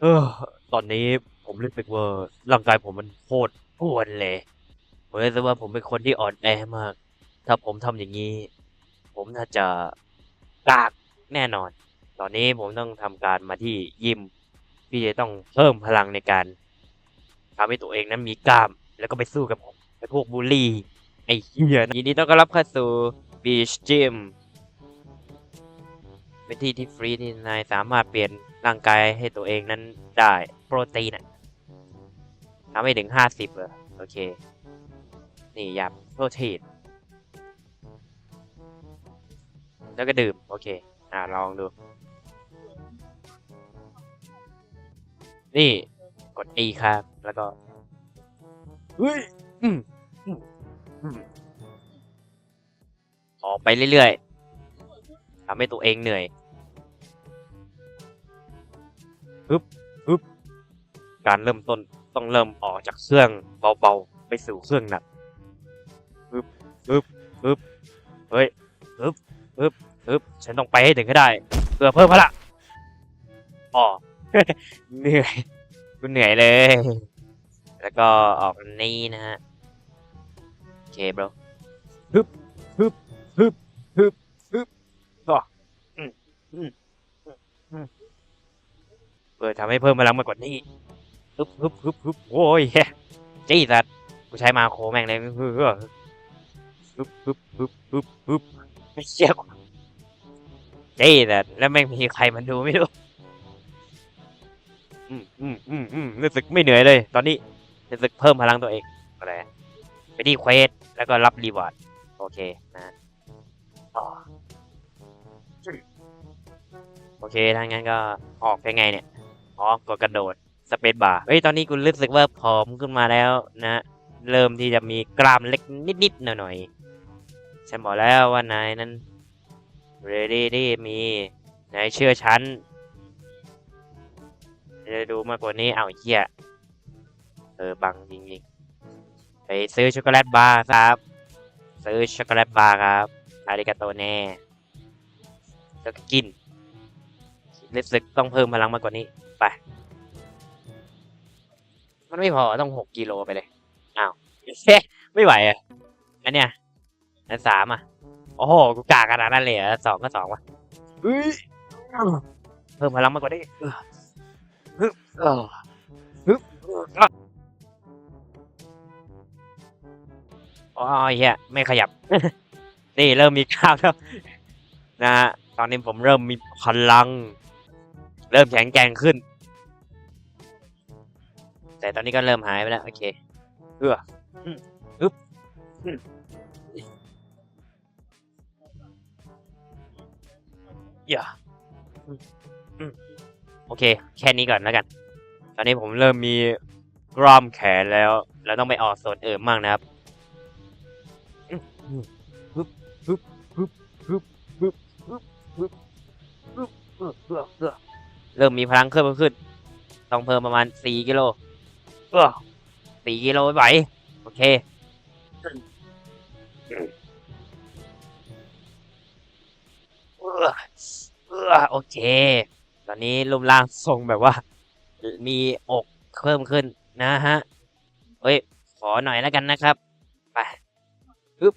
เออ ตอนนี้ผมรู้สึกว่าร่างกายผมมันโคตรอ้วนเลย ผมรู้สึกว่าผมเป็นคนที่อ่อนแอมาก ถ้าผมทำอย่างนี้ ผมน่าจะกากแน่นอน ตอนนี้ผมต้องทำการมาที่ยิม พี่จะต้องเพิ่มพลังในการทำให้ตัวเองนั้นมีกล้าม แล้วก็ไปสู้กับไอ้พวกบูลลี่ ไอ้เหี้ยยินดีต้อนรับเข้าสู่บีชจิม เป็นที่ที่ฟรีที่นายสามารถเปลี่ยนร่างกายให้ตัวเองนั้นได้โปรตีนอะทำให้ถึงห้าสิบเลยโอเค นี่ยาโปรตีนแล้วก็ดื่ม โอเค อ่าลองดู นี่กด E ครับ แล้วก็เฮ้ยอืมอืมอืมออกไปเรื่อยๆทำให้ตัวเองเหนื่อย ฮึบฮึบการเริ่มต้นต้องเริ่มออกจากเครื่องเบาๆไปสู่เครื่องหนักฮึบฮึบฮึบเฮ้ยฮึบฮึบฮึบฉันต้องไปให้ถึงให้ได้เพื่อเพิ่มพลังอ๋อเหนื่อยกูเหนื่อยเลย แล้วก็ออกนี่นะฮะโอเคบรฮึบฮึบฮึบฮึบฮึบก็อืมอืมอืม เพื่อทำให้เพิ่มพลังมากกว่านี้ฮึบฮึบฮึบฮึบโอ้ยจี้สัตว์กูใช้มาโคแม่งเลยฮึบฮึบฮึบฮึบฮึบฮึบไม่เชี่ยจี้สัตว์แล้วแม่งมีใครมันดูไม่รู้อืมอืมอืมอืมรู้สึกไม่เหนื่อยเลย ตอนนี้รู้สึกเพิ่มพลังตัวเองอะไรไปที่เควสแล้วก็รับรีวอร์ดโอเคนะอ๋อโอเคถ้างั้นก็ออกยังไงเนี่ย อ๋อกดกระโดดสเปซบาร์เฮ้ยตอนนี้กูรู้สึกว่าผอมขึ้นมาแล้วนะ เริ่มที่จะมีกล้ามเล็กนิดๆหน่อยๆฉันบอกแล้วว่านายนั้นเรดี้ที่มีนายเชื่อฉันจะดูมากกว่านี้เอาเหี้ยเออบังจริงๆไปซื้อช็อกโกแลตบาร์ครับ ซื้อช็อกโกแลตบาร์ครับอาริกาโตแน่แล้วก็กินรู้สึกต้องเพิ่มพลังมากกว่านี้ มันไม่พอต้องหกกิโลไปเลยอ้าวเฮ้ไม่ไหวอะอันเนี้ยอันสามอะโอ้โหกูกาขนาดนั้นเลยเหรอะสองก็สองวะเฮ้ยเพิ่มพลังมากกว่านี้ออฮึบเออฮึบอะอ๋อเฮียไม่ขยับ นี่เริ่มมีข้าวแล้วนะฮะตอนนี้ผมเริ่มมีพลัง เริ่มแข็งแกร่งขึ้น แต่ตอนนี้ก็เริ่มหายไปแล้ว โอเคเอออืมฮึบอืมอย่าอืมอืมโอเค แค่นี้ก่อนแล้วกัน ตอนนี้ผมเริ่มมีกล้ามแขนแล้ว แล้วต้องไปออกส่วนอื่นมั่งนะครับอืมอืมฮึบฮึบฮึบฮึบฮึบฮึบฮึบฮึบเออเออเออเริ่มมีพลังเพิ่มขึ้น ต้องเพิ่มประมาณสี่กิโล เออสี่กิโลไม่ไหว โอเค เออเออโอเค ตอนนี้รูปร่างทรงแบบว่า มีอกเพิ่มขึ้นนะฮะ เฮ้ย ขอหน่อยแล้วกันนะครับ ไปฮึบ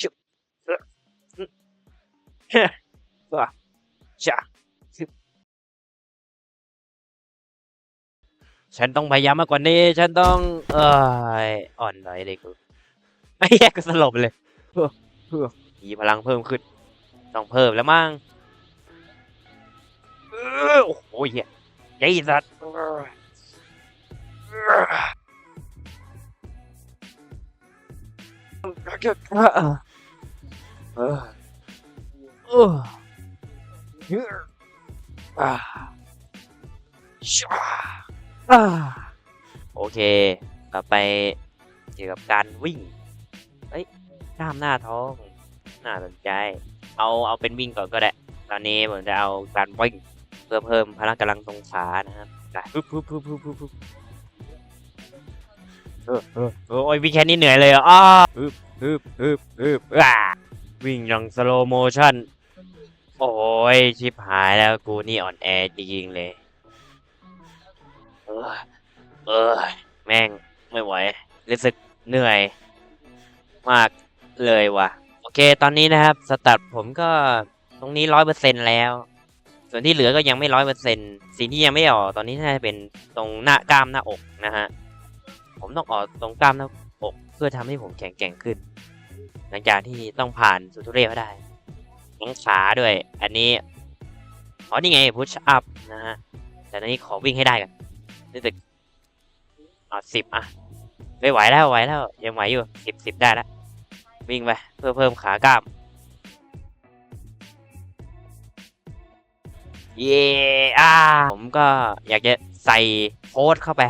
ชุบเออฮึบเฮ้เออจ้ะ ฉันต้องพยายามมากกว่านี้ ฉันต้องเอ้ยอ่อนหน่อยเลยกูไม่แยกก็สลบเลยเพื่อเพื่อมีพลังเพิ่มขึ้น ต้องเพิ่มแล้วมั้งเออโอ้โหเหี้ยใหญ่สัตว์เออเออเออเออเอออ่าช่าอ่า โอเค ต่อไปเกี่ยวกับการวิ่ง เอ้ยกล้ามหน้าท้อง น่าสนใจ เอาเอาเป็นวิ่งก่อนก็ได้ ตอนนี้ผมจะเอาการวิ่ง เพื่อเพิ่มพลังกำลังตรงขานะครับไปปึ๊บปึ๊บปึ๊บปึ๊บปึ๊บปึ๊บเออเออเออโอ้ยวิ่งแค่นี้เหนื่อยเลยอะอ้าปึ๊บปึ๊บปึ๊บปึ๊บอ่าวิ่งอย่างสโลโมชั่น โอ้ยชิบหายแล้วกูนี่อ่อนแอจริงๆเลย เออเออแม่งไม่ไหวรู้สึกเหนื่อยมากเลยว่ะ โอเคตอนนี้นะครับ สตัดผมก็ตรงนี้ร้อยเปอร์เซ็นแล้ว ส่วนที่เหลือก็ยังไม่ร้อยเปอร์เซ็นสิ่งที่ยังไม่ออกตอนนี้น่าจะเป็นตรงหน้ากล้ามหน้าอกนะฮะผมต้องออกตรงกล้ามหน้าอกเพื่อทำให้ผมแข็งแกร่งขึ้น หลังจากที่ต้องผ่านสุทุเรศมาได้ทั้งขาด้วย อันนี้อ๋อนี่ไงพุชอัพนะฮะแต่ตอนนี้ขอวิ่งให้ได้กัน รู้สึกอะสิบอะ ไม่ไหวแล้วไหวแล้ว ยังไหวอยู่สิบสิบได้แล้ววิ่งไปเพื่อเพิ่มขากล้าม เย่อาผมก็อยากจะใส่โค้ดเข้าไป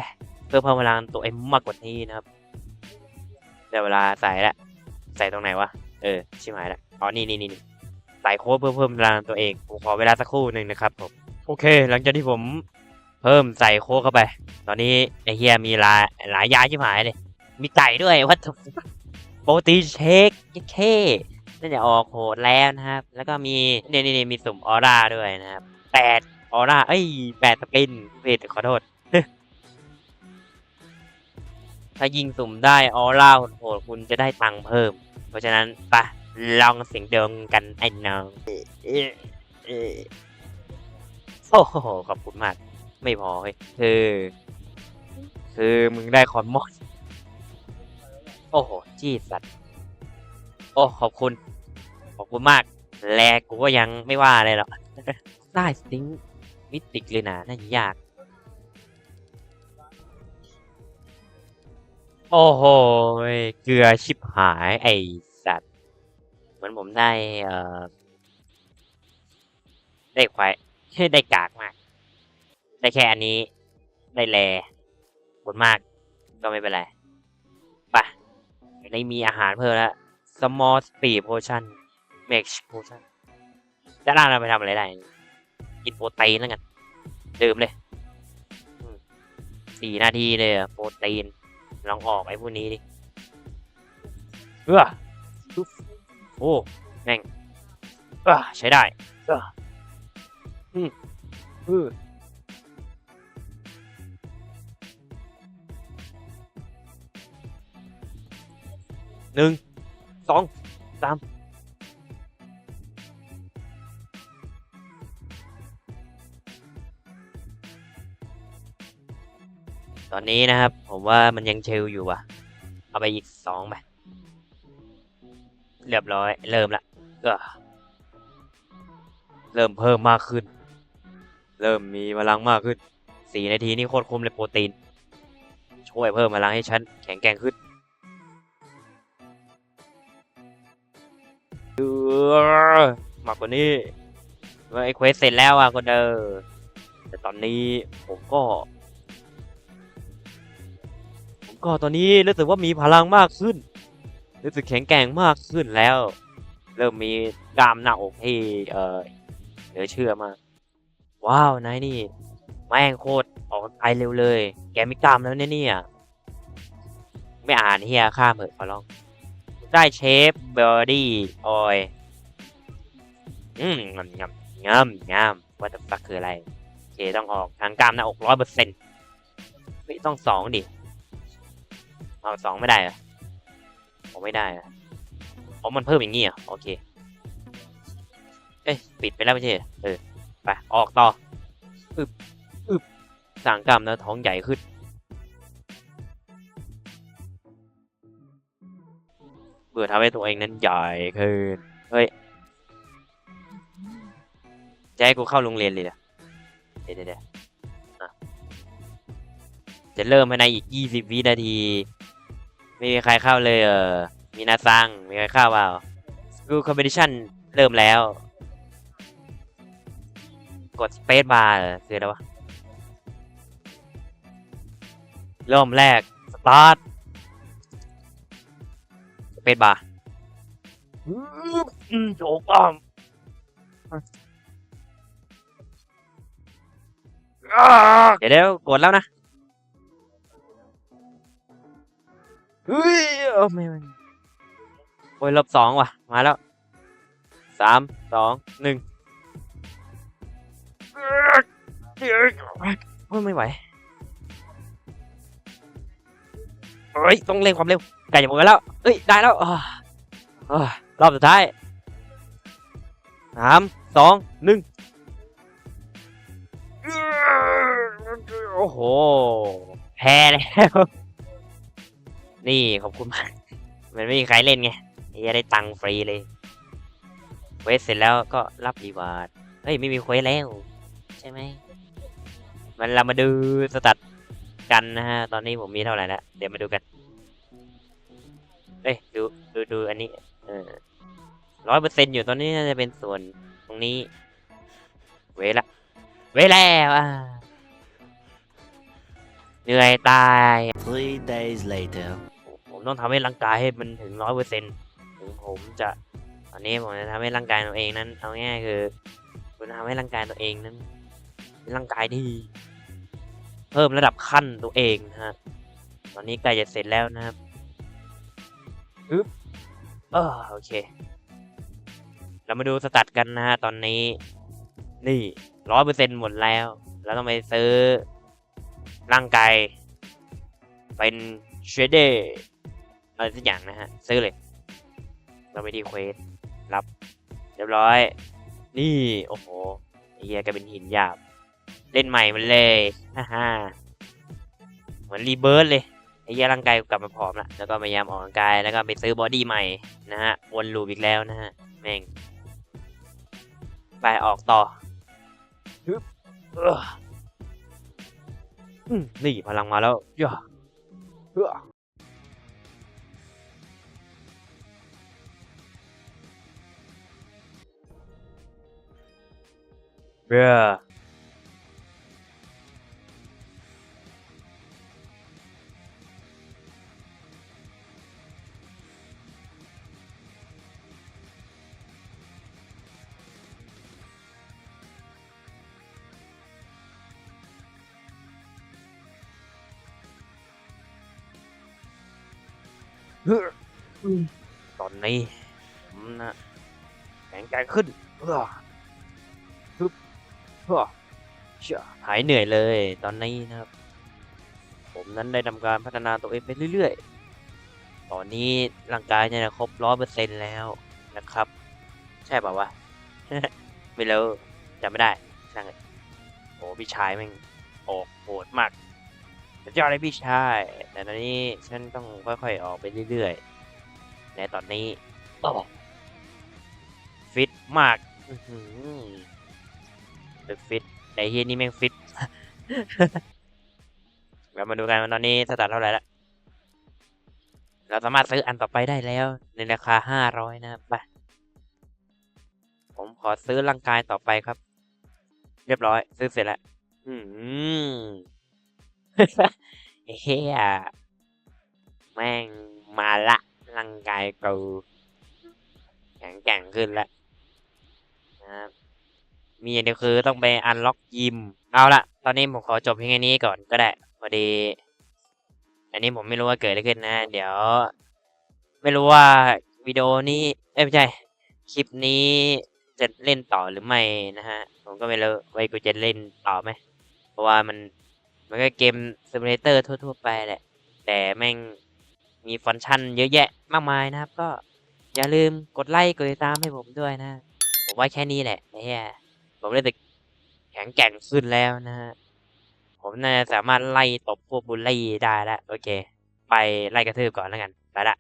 เพื่อเพิ่มพลังตัวเองมากกว่านี้นะครับได้เวลาใส่ล้วใส่ตรงไหนวะ เออ ชิบหายล้วอ๋อ นี่นี่นี่ใส่โค้ดเพื่อเพิ่มพลังตัวเอง ผมขอเวลาสักครู่หนึ่งนะครับผม โอเค หลังจากที่ผม พิ่มใส่โค้ดเข้าไป ตอนนี้ไอเฮียมีหลายหลายยาชิบหายเลย มีไก่ด้วยวัตถุโปรตีนเชคเคน่าจะออกโหดแล้วนะครับ แล้วก็มีเนี่นี่นี่มีสุ่มออร่าด้วยนะครับแปดออร่าเอ้ยแปดสปินผิดขอโทษ ถ้ายิงสุ่มได้ออร่าโหดคุณจะได้ตังค์เพิ่ม เพราะฉะนั้นไปะลองเสียงเดิมกันไอ้น้องโอ้โหขอบคุณมาก ไม่พอเฮ้ยคือคือมึงได้คอนมอนโอ้โห จี้สัตว์ โอ้ ขอบคุณ ขอบคุณมาก แลกูก็ยังไม่ว่าเลยหรอก ได้สติงมิติกเลยนะน่าจะยาก โอ้โห เกลือชิบหาย ไอสัตว์ เหมือนผมได้ เอ่อ ได้ควายได้กากมาก ได้แค่อันนี้ได้แลบคุณมากก็ไม่เป็นไรไปได้มีอาหารเพิ่มแล้ว small speed potion make potion จะร่างเราไปทำอะไรได้ กินโปรตีนแล้วกันดื่มเลยสี่นาทีเลยอะโปรตีน ลองออกไอ้พวกนี้ดิเออโอ้แม่งเออใช้ได้เอออืมเออ หนึ่งสองสามตอนนี้นะครับ ผมว่ามันยังเชลอยู่ว่ะ เอาไปอีกสองไปเรียบร้อย เริ่มละก็เริ่มเพิ่มมากขึ้น เริ่มมีพลังมากขึ้นสี่นาทีนี่โคตรคุ้มเลยโปรตีน ช่วยเพิ่มพลังให้ฉันแข็งแกร่งขึ้น ออมากกว่านี้ว่าไอ้เควสเสร็จแล้วอะก็เดอแต่ตอนนี้ผมก็ ผมก็ตอนนี้รู้สึกว่ามีพลังมากขึ้น รู้สึกแข็งแกร่งมากขึ้นแล้ว เริ่มมีกล้ามหน้าอกที่เออเหลือเชื่อมากว้าวนายนี่แม่งโคตรออกไปเร็วเลย แกมีกล้ามแล้วเนี่ยเนี่ยไม่อ่านเฮียข้ามเหอะขอร้อง ได้เชฟบอดี้ออย อืมงำงำงำงำว่าจะฟักคืออะไรโอเคต้องออกทางกล้ามหน้าอกร้อยเปอร์เซ็นต์ไม่ต้องสองดิเอาสองไม่ได้เหรอผมไม่ได้เหรออ๋อมันเพิ่มอย่างงี้เหรอโอเค เอ้ยปิดไปแล้วไม่ใช่เออไปออกต่ออึบอึบสางกล้ามนื้อท้องใหญ่ขึ้นเพื่อทำให้ตัวเองนั้นใหญ่ขึ้นเฮ้ย จะให้กูเข้าโรงเรียนเลยเหรอเดี๋ยวเดี๋ยวจะเริ่มภายในอีกยี่สิบวินาที ไม่มีใครเข้าเลยเออมีนาซังมีใครเข้าเปล่า School Competition เริ่มแล้ว กด Space Bar เหรอคืออะไรวะเริ่มแรก Start Space Bar อืมโจกอ้อม เดี๋ยวเดี๋ยวกดแล้วนะเฮ้ยเออไม่ไม่โอ้ยลบสองว่ะ มาแล้วสามสองหนึ่งโอ้ยไม่ไหวเฮ้ยต้องเร่งความเร็วใกล้จะหมดแล้วเอ้ยได้แล้วอ่าอ่ารอบสุดท้ายสามสองหนึ่ง โอ้โห แพ้แล้ว นี่ขอบคุณมาก มันไม่มีใครเล่นไงจะได้ตังค์ฟรีเลยเควสเสร็จแล้วก็รับรีวาร์ดเฮ้ย ไม่มีเควสแล้ว ใช่ไหม มันเรามาดูสตัดกันนะฮะ ตอนนี้ผมมีเท่าไหร่แล้ว เดี๋ยวมาดูกัน เอ้ย ดู ดูดูอันนี้ เออร้อยเปอร์เซ็นต์อยู่ตอนนี้น่าจะเป็นส่วนตรงนี้ เวละ เวแล้วอะ เหนื่อยตาย Three days later. ผมต้องทำให้ร่างกายให้มันถึงร้อยเปอร์เซ็นถึงผมจะตอนนี้ผมจะทำให้ร่างกายตัวเองนั้นเอาง่ายๆคือผมจะทำให้ร่างกายตัวเองนั้นเป็นร่างกายที่เพิ่มระดับขั้นตัวเองนะฮะตอนนี้ใกล้จะเสร็จแล้วนะครับอึ๊บเออโอเค เรามาดูสตัดกันนะฮะตอนนี้ นี่ร้อยเปอร์เซ็นหมดแล้ว แล้วต้องไปซื้อ ร่างกาย เป็นเชเดอะไรสักอย่างนะฮะ ซื้อเลย เราไปที่เควสรับ เรียบร้อย นี่ โอ้โหไอเฮียกลายเป็นหินหยาบ เล่นใหม่มันเลยฮ่าฮ่าเหมือนรีเบิร์ดเลยไอ้เฮียร่างกายกลับมาผอมละแล้วก็พยายามออกกำลังกาย แล้วก็ไปซื้อบอดี้ใหม่นะฮะ วนลูปอีกแล้วนะฮะ แม่ง ไปออกต่อฮึบ นี่พลังมาแล้วย่าเอ้อเบ้อ ตอนนี้ผมนะแข็งแกร่งขึ้นเอ้อฮึบเฮ้อเชี่ยหายเหนื่อยเลย ตอนนี้นะครับ ผมนั้นได้ทำการพัฒนาตัวเองไปเรื่อยๆ ตอนนี้ร่างกายเนี่ยนะครบร้อยเปอร์เซ็นต์แล้วนะครับ ใช่ป่าวะ ไม่รู้จำไม่ได้ช่างเลยโอ้พี่ชายแม่งออกโหดมาก สุดยอดเลยพี่ชาย แต่ตอนนี้ฉันต้องค่อยๆออกไปเรื่อยๆในตอนนี้โอ้ฟิตมากอื้อหือเป็นฟิตแต่เฮียนี่แม่งฟิตเรามาดูกันว่าตอนนี้สตาร์ทเท่าไหร่ละเราสามารถซื้ออันต่อไปได้แล้ว ในราคาห้าร้อยนะครับไปผมขอซื้อร่างกายต่อไปครับ เรียบร้อย ซื้อเสร็จแล้วอืม เฮียแม่งมาละร่างกายกูแข็งแกร่งขึ้นล้วนะครับมีอย่างเดียวคือต้องไปอันล็อกยิม เอาละตอนนี้ผมขอจบเพียงแค่นี้ก่อนก็ได้ พอดี อันนี้ผมไม่รู้ว่าเกิดอะไรขึ้นนะ เดี๋ยว ไม่รู้ว่าวิดีโอนี้ เอ้ยไม่ใช่ คลิปนี้จะเล่นต่อหรือไม่นะฮะ ผมก็ไม่รู้ว่ากูจะเล่นต่อไหม เพราะว่ามัน มันก็เกมซิมูเลเตอร์ทั่ว ๆ ไปแหละ แต่แม่งมีฟังก์ชันเยอะแยะมากมายนะครับ ก็อย่าลืมกดไลค์กดติดตามให้ผมด้วยนะ ผมว่าแค่นี้แหละไอ้เหี้ยผมได้แต่แข็งแกร่งขึ้นแล้วนะฮะผมน่าจะสามารถไล่ตบพวกบุลลี่ได้แล้วโอเค ไปไล่กระทืบก่อนแล้วกัน ไปละ